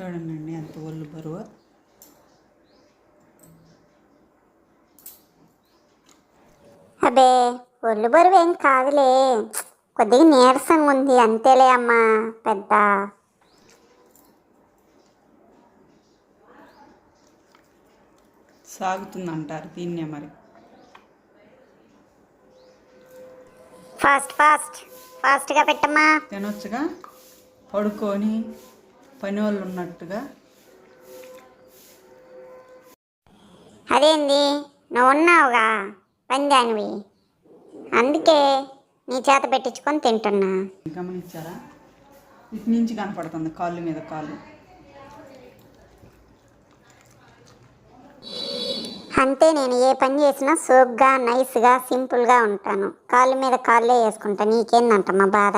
చూడండి ఎంత ఒళ్ళు బరువు. అబే ఒళ్ళు బరువు ఏం కాదులే. కొద్దిగా నీరసంగా ఉంది అంతేలే అమ్మా పెద్ద. సాగుతుంది అంటారు దీన్నే మరి. ఫాస్ట్ ఫాస్ట్ ఫాస్ట్గా పెట్టమ్మా. తినొచ్చుగా? పడుకొని పని వాళ్ళు ఉన్నట్టుగా అదేంది? నువ్వు ఉన్నావుగా? పందానివి అందుకే నీ చేత పెట్టించుకొని తింటున్నా. గమనించారా? ఇటు నుంచి కనపడుతుంది కాళ్ళు మీద కాళ్ళు. అంతే నేను ఏ పని చేసినా సోగ్గా నైస్గా సింపుల్గా ఉంటాను. కాళ్ళ మీద కాళ్ళే వేసుకుంటా. నీకేందంటమ్మా బాధ?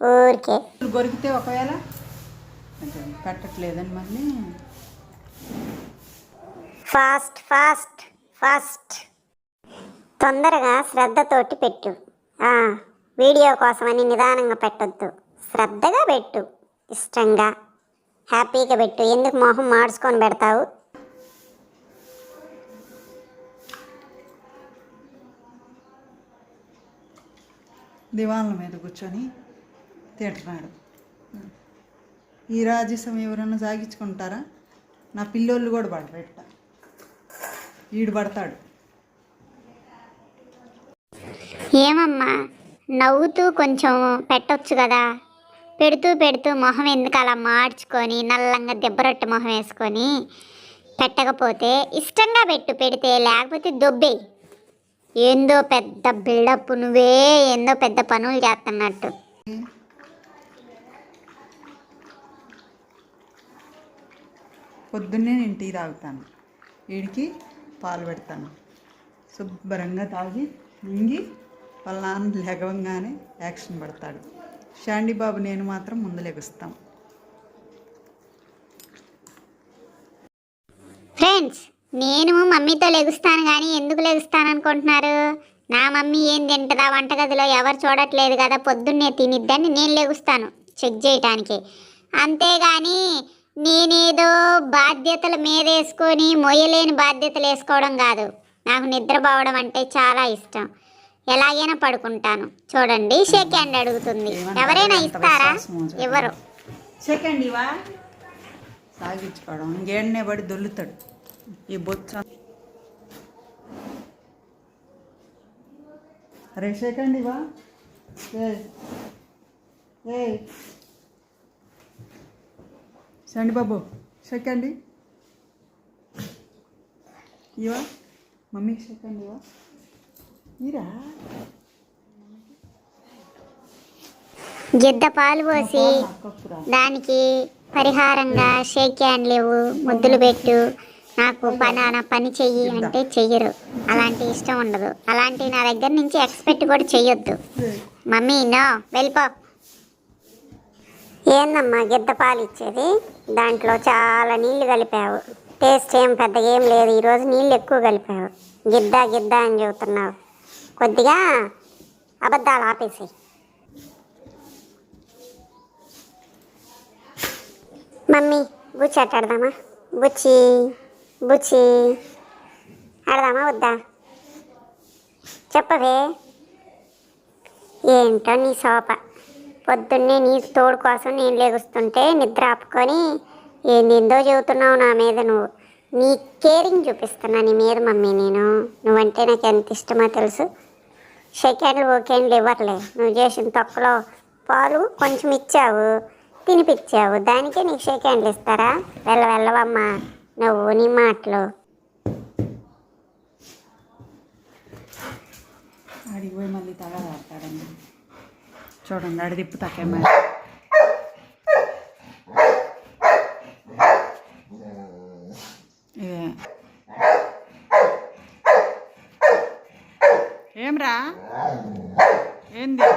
ఊరికే. గొరికితే ఒకవేళ? అంటే పెట్టట్లేదని మళ్ళీ. Fast fast fast. తొందరగా శ్రద్ధతోటి పెట్టు. వీడియో కోసమని నిదానంగా పెట్టొద్దు. శ్రద్ధగా పెట్టు ఇష్టంగా. హ్యాపీగా పెట్టు. ఎందుకు మొహం మార్చుకొని పెడతావు? దివాన్ల మీద కూర్చొని తింటున్నాడు ఈ రాజ్యసం ఎవరైనా సాగించుకుంటారా? నా పిల్లోళ్ళు కూడా పడరు ఎట్ట? ఈడు పడతాడు. ఏమమ్మా? నవ్వుతూ కొంచెం పెట్టొచ్చు కదా? పెడుతూ పెడుతూ మొహం ఎందుకు అలా మార్చుకొని నల్లంగా దెబ్బరొట్టె మొహం వేసుకొని పెట్టకపోతే ఇష్టంగా పెట్టు పెడితే లేకపోతే దొబ్బేయి ఏందో పెద్ద బిల్డప్ నువ్వే ఏందో పెద్ద పనులు చేస్తున్నట్టు పొద్దున్నే నేను టీ తాగుతాను. వీడికి పాలు పెడతాను. శుభ్రంగా తాగి మింగి వాళ్ళ నాన్న లెగవంగానే యాక్షన్ పడతాడు. షాండీ బాబు నేను మాత్రం ముందు లెగుస్తాం. ఫ్రెండ్స్ నేను మమ్మీతో లెగుస్తాను కానీ ఎందుకు లెగుస్తాను అనుకుంటున్నారు? నా మమ్మీ ఏం తింటుందా? వంటగదిలో ఎవరు చూడట్లేదు కదా పొద్దున్నే తినిద్దని నేను లెగుస్తాను చెక్ చేయటానికి. అంతేగాని నేనే బాధ్యతల మీద వేసుకొని మొయ్యలేని బాధ్యతలు వేసుకోవడం కాదు. నాకు నిద్రపోవడం అంటే చాలా ఇష్టం. ఎలాగైనా పడుకుంటాను. చూడండి షేక్ హ్యాండ్ అడుగుతుంది? ఎవరైనా ఇస్తారా? సెకండ్ ఇవా సాగించుకోవడం. ఇంకేడనే పడి దొల్లుతాడు. ఈ బొచ్చ. అరే ఇవా సండి బాబు. సెకండ్ ఇవా మమ్మీకి సెకండ్ ఇవా మీరా గిద్ద పాలు పోసి దానికి పరిహారంగా షేక్ హ్యాండ్ లేవు ముద్దులు పెట్టు నాకు పనాన పని చెయ్యి అంటే చెయ్యరు. అలాంటి ఇష్టం ఉండదు. అలాంటి నా దగ్గర నుంచి ఎక్స్పెక్ట్ కూడా చెయ్యొద్దు. మమ్మీ నో వెళ్ళిపో. ఏందమ్మా గిద్ద పాలు ఇచ్చేది? దాంట్లో చాలా నీళ్ళు కలిపావు. టేస్ట్ ఏం పెద్దగా ఏం లేదు. ఈరోజు నీళ్ళు ఎక్కువ కలిపావు. గిద్ద గిద్ద అని చెబుతున్నావు. కొద్దిగా అబద్ధాలు ఆపేసి మమ్మీ బుచ్చి అట్ట ఆడదామా? బుచ్చి బుచ్చి. ఆడదామా వద్దా? చెప్పవే. ఏంటో నీ సోప. పొద్దున్నే నీ తోడు కోసం నేను లెగుస్తుంటే నిద్ర ఆపుకొని ఏందేందో చెబుతున్నావు నా మీద నువ్వు. నీ కేరింగ్ చూపిస్తున్నా నీ మీద మమ్మీ నేను. నువ్వంటే నాకు ఎంత ఇష్టమో తెలుసు. సెకండ్లు ఓకేండ్లు ఇవ్వర్లే నువ్వు చేసిన తొక్కలో పాలు కొంచెం ఇచ్చావు తినిపించావు దానికే నీకు సెకండ్లు ఇస్తారా? వెళ్ళ వెళ్ళవమ్మా. నువ్వు నీ మాటలు. అడిగిపోయి మళ్ళీ తగలాడతాడండి చూడండి ఆడి తిప్పుతాకే మరి ఏమ్రా ఏంది?